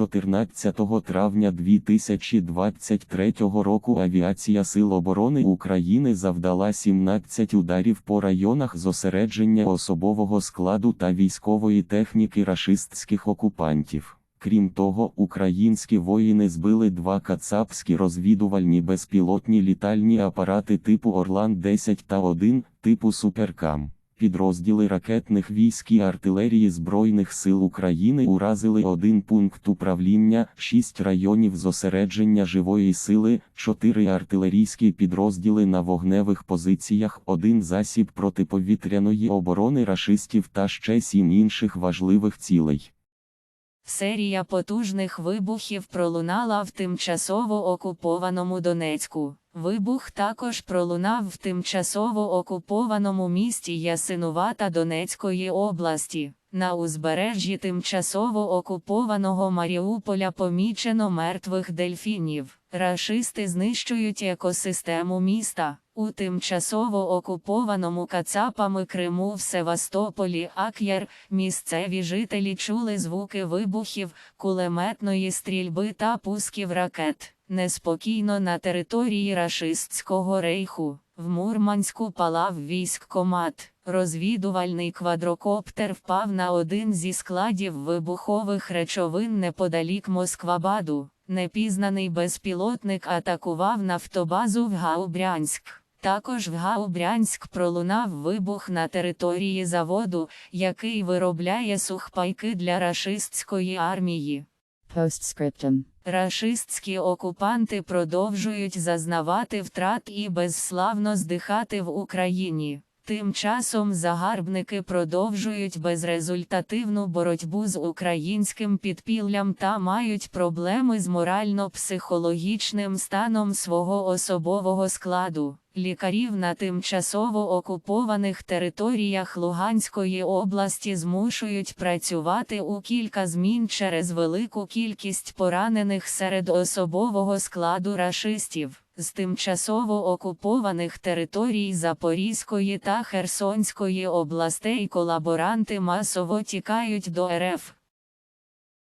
14 травня 2023 року авіація Сил оборони України завдала 17 ударів по районах зосередження особового складу та військової техніки рашистських окупантів. Крім того, українські воїни збили два кацапські розвідувальні безпілотні літальні апарати типу Орлан-10 та 1 типу Суперкам. Підрозділи ракетних військ і артилерії Збройних сил України уразили один пункт управління, шість районів зосередження живої сили, чотири артилерійські підрозділи на вогневих позиціях, один засіб протиповітряної оборони рашистів та ще сім інших важливих цілей. Серія потужних вибухів пролунала в тимчасово окупованому Донецьку. Вибух також пролунав в тимчасово окупованому місті Ясинувата Донецької області. На узбережжі тимчасово окупованого Маріуполя помічено мертвих дельфінів. Рашисти знищують екосистему міста. У тимчасово окупованому Кацапами Криму в Севастополі Ак'єр місцеві жителі чули звуки вибухів, кулеметної стрільби та пусків ракет. Неспокійно на території рашистського рейху. В Мурманську палав військкомат. Розвідувальний квадрокоптер впав на один зі складів вибухових речовин неподалік Москвабаду. Непізнаний безпілотник атакував нафтобазу в Гаубрянськ. Також в Гаубрянськ пролунав вибух на території заводу, який виробляє сухпайки для рашистської армії. Postscriptum. Рашистські окупанти продовжують зазнавати втрат і безславно здихати в Україні. Тим часом загарбники продовжують безрезультативну боротьбу з українським підпіллям та мають проблеми з морально-психологічним станом свого особового складу. Лікарів на тимчасово окупованих територіях Луганської області змушують працювати у кілька змін через велику кількість поранених серед особового складу рашистів. З тимчасово окупованих територій Запорізької та Херсонської областей колаборанти масово тікають до РФ.